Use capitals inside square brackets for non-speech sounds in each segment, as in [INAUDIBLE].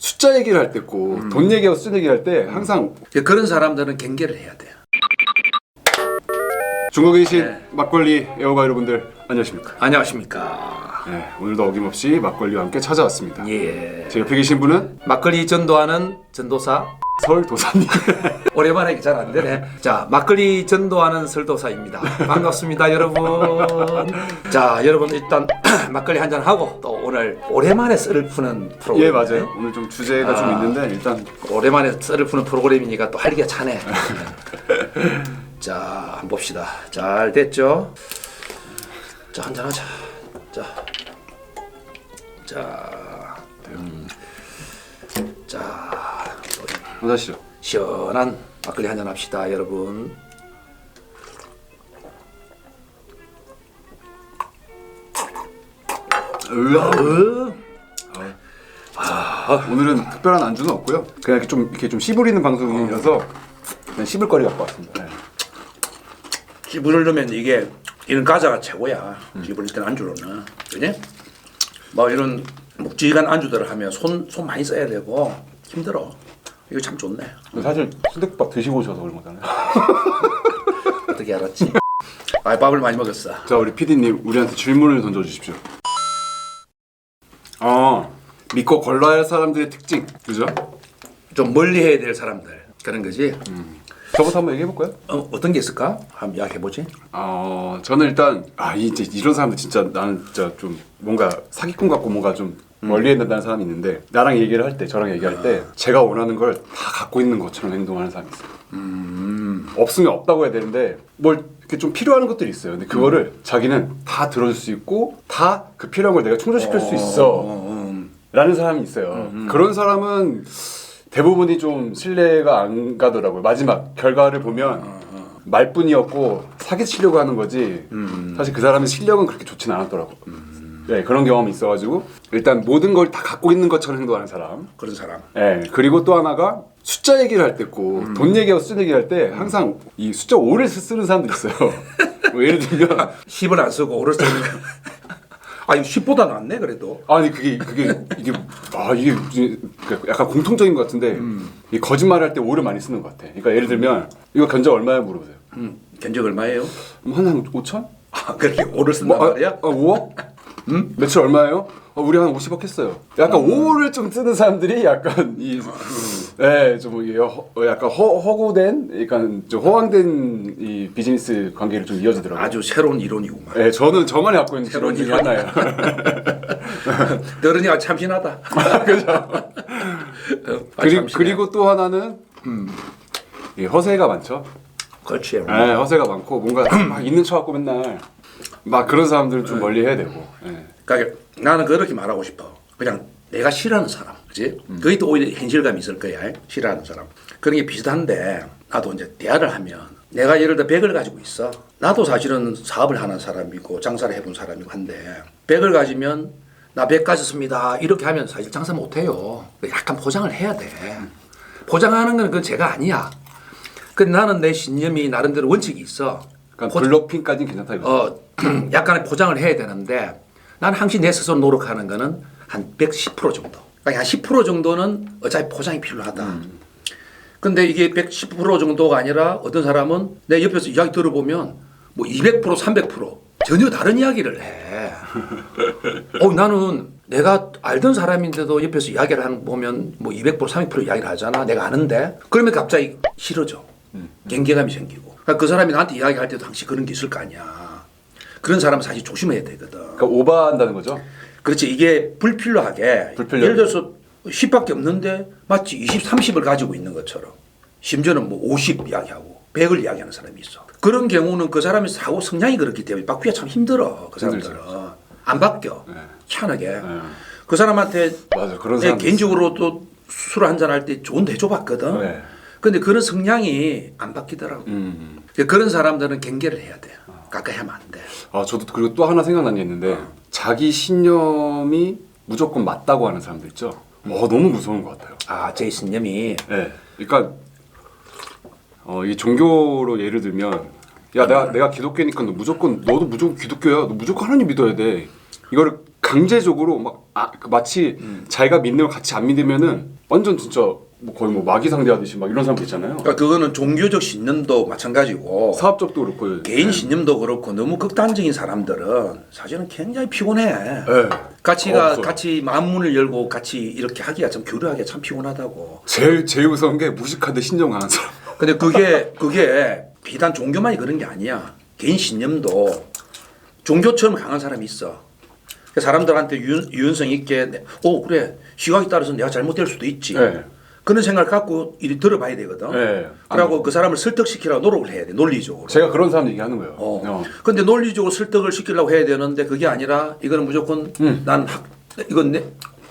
숫자 얘기를 할 때 있고 돈 얘기하고 숫자 얘기할 때 항상 그런 사람들은 경계를 해야 돼요. 중국에 계신 네. 막걸리 애호가 여러분들 안녕하십니까? 안녕하십니까. 네, 오늘도 어김없이 막걸리와 함께 찾아왔습니다. 예. 제 옆에 계신 분은 막걸리 전도하는 전도사. 서울 도사님. [LAUGHS] 오랜만에 잘 안 되네. 자, 막걸리 전도하는 설도사입니다. 반갑습니다, 여러분. 자, 여러분 일단 [CLEARS THROAT] 막걸리 한 잔 하고 또 오늘 오랜만에 썰을 푸는 프로그램. 예 맞아요. 오늘 좀 주제가 좀 아. 있는데 일단 오랜만에 썰을 푸는 프로그램이니까 또 활기가 차네. [LAUGHS] 자, 한번 봅시다. 잘 됐죠? 자, 한잔 하자. 자. 자. 하시죠. 시원한 막걸리 한잔 합시다, 여러분. 으아. 어, 오늘은 특별한 안주는 없고요. 그냥 이렇게 좀 이렇게 좀 씨부리는 방송이라서 그냥 씹을 거리 갖고 왔습니다. 네. 씹을 넣으면 이게 이런 과자가 최고야. 씹을 때는 안주로는. 그지? 뭐 이런 묵직한 안주들을 하면 손, 손 많이 써야 되고 힘들어. 이거 참 좋네. 사실 순대국밥 드시고 오셔서 그런 거잖아요. [LAUGHS] 어떻게 알았지? 아, 밥을 많이 먹었어. 자 우리 PD님 우리한테 질문을 던져주십시오. 아 믿고 걸러야 할 사람들의 특징 그죠? 좀 멀리 해야 될 사람들. 그런 거지. 저부터 한번 얘기해 볼까요? 어, 어떤 게 있을까? 한번 이야기해 보지. 어 저는 일단 아 이제 이런 사람들 진짜 나는 진짜 좀 뭔가 사기꾼 같고 뭔가 좀 멀리해 낸다는 사람이 있는데 나랑 얘기를 할 때 저랑 얘기할 때 제가 원하는 걸 다 갖고 있는 것처럼 행동하는 사람이 있어요. 없으면 없다고 해야 되는데 뭘 이렇게 좀 필요한 것들이 있어요. 근데 그거를 자기는 다 들어줄 수 있고 다 그 필요한 걸 내가 충족시킬 수 있어. 음. 라는 사람이 있어요. 그런 사람은 대부분이 좀 신뢰가 안 가더라고요. 마지막 결과를 보면 말뿐이었고 사기치려고 하는 거지. 사실 그 사람의 실력은 그렇게 좋진 않았더라고 요. 네, 그런 경험이 있어가지고 일단 모든 걸 다 갖고 있는 것처럼 행동하는 사람. 그런 사람. 네, 그리고 또 하나가 숫자 얘기를 할때 있고 돈 얘기하고 숫자 얘기할 때 항상 이 숫자 5를 쓰는 사람들 있어요. [LAUGHS] 뭐 예를 들면 10을 안 쓰고 5를 쓰는 거. 아, 이거 10보다 낫네, 그래도. 아니 그게 그게 이게 아 이게 무슨 그 약간 공통적인 것 같은데 이 거짓말 할 때 오를 많이 쓰는 것 같아. 그러니까 예를 들면 이거 견적 얼마야 물어보세요. 음, 견적 얼마예요? 그럼 한한 5천? 아, 그렇게 5를 쓴단 뭐, 아, 말이야? 아, 5억? 음? 매출 얼마예요? 어, 우리 한 50억 했어요. 약간 5를 좀 쓰는 사람들이 약간 이, 예, 좀 이게 허, 어, 약간 허, 허구된, 약간 좀 허황된 이 비즈니스 관계를 좀 이어지더라고요. 아주 새로운 이론이구만. 예, 저는 저만이 갖고 있는 새로운 지론 중에 하나예요. 너른이 아주 참신하다. 그죠? 아, 그리. 그리고 또 하나는 이 허세가 많죠. 그렇지. 예, 허세가 많고 뭔가 [CLEARS THROAT] 막 있는 척 갖고 맨날 막 그런 사람들은 좀 멀리 해야 되고. 예. 그러니까 나는 그렇게 말하고 싶어. 그냥 내가 싫어하는 사람, 그지? 거기 또 오히려 현실감이 있을 거야. 싫어하는 사람. 그런 게 비슷한데 나도 이제 대화를 하면 내가 예를 들어 100을 가지고 있어. 나도 사실은 사업을 하는 사람이고 장사를 해본 사람이고 한데 100을 가지면 나 100 가졌습니다. 이렇게 하면 사실 장사 못 해요. 약간 포장을 해야 돼. 포장하는 건 그건 제가 아니야. 근데 나는 내 신념이 나름대로 원칙이 있어. 그러니까 블록핑까지는 괜찮다 이거. 어, [CLEARS THROAT] 약간의 포장을 해야 되는데 난 항상 내 스스로 노력하는 거는 한 110% 정도. 그러니까 한10% 정도는 어차피 포장이 필요하다. 근데 이게 110% 정도가 아니라 어떤 사람은 내 옆에서 이야기 들어보면 뭐 200% 300% 전혀 다른 이야기를 해. [LAUGHS] 어, 나는 내가 알던 사람인데도 옆에서 이야기를 거 보면 뭐 200% 300% 이야기를 하잖아. 내가 아는데. 그러면 갑자기 싫어져. 경계감이 생기고. 그러니까 그 사람이 나한테 이야기할 때도 항상 그런 게 있을 거 아니야. 그런 사람은 사실 조심해야 되거든. 그러니까 오버한다는 거죠. 그렇지. 이게 불필요하게. 불필요하게. 예를 들어서 10밖에 없는데 마치 20, 30을 가지고 있는 것처럼. 심지어는 뭐 50 이야기하고 100을 이야기하는 사람이 있어. 그런 경우는 그 사람의 사고 성향이 그렇기 때문에 바꾸기가 참 힘들어. 그 사람들은. 안 바뀌어. 네. 희한하게. 네. 그 사람한테 맞아 그런 내 사람. 개인적으로 또 술 한잔 할 때 좋은 데 줘봤거든. 네. 근데 그런 성향이 안 바뀌더라고. 음. 그런 사람들은 경계를 해야 돼 요. 가까이 하면 안 돼. 아 저도 그리고 또 하나 생각난 게 있는데 자기 신념이 무조건 맞다고 하는 사람들 있죠. 어 너무 무서운 것 같아요. 아, 제 신념이 네. 그러니까 어, 이 종교로 예를 들면 야 내가 내가 기독교니까 너 무조건 너도 무조건 기독교야. 너 무조건 하나님 믿어야 돼. 이거를 강제적으로 막 아, 그 마치 자기가 믿는 걸 같이 안 믿으면은 완전 진짜 뭐 거의 뭐 마귀 상대하듯이 막 이런 사람들 있잖아요. 그러니까 그거는 종교적 신념도 마찬가지고 사업적도 그렇고 개인 신념도 그렇고 너무 극단적인 사람들은 사실은 굉장히 피곤해. 네. 같이가 없어요. 같이 마음문을 열고 같이 이렇게 하기가 참 교류하기가 참 피곤하다고. 제일 제일 무서운 게 무식한데 신정 강한 사람. 근데 그게 그게 비단 종교만이 그런 게 아니야. 개인 신념도 종교처럼 강한 사람이 있어. 그 사람들한테 유, 유연성 있게 내- 오 그래 시각에 따라서 내가 잘못될 수도 있지. 네. 그런 생각을 갖고 이리 들어봐야 되거든. 네. 그러고 그 사람을 설득시키려고 노력을 해야 돼 논리적으로. 제가 그런 사람 얘기하는 거예요. 어. 어. 근데 논리적으로 설득을 시키려고 해야 되는데 그게 아니라 이거는 무조건 음. 난 학, 이건 내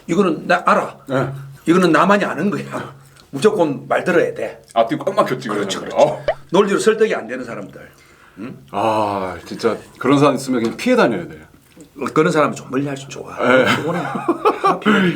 이거는 나 알아. 네. 이거는 나만이 아는 거야. 무조건 말 들어야 돼. 앞뒤 꽉 막혔지 그렇죠. 그렇죠. 논리로 설득이 안 되는 사람들. 어. 아 진짜 그런 사람 있으면 그냥 피해 다녀야 돼. 그런 사람은 좀 멀리 할수 좋아. 네. 아, 피곤해.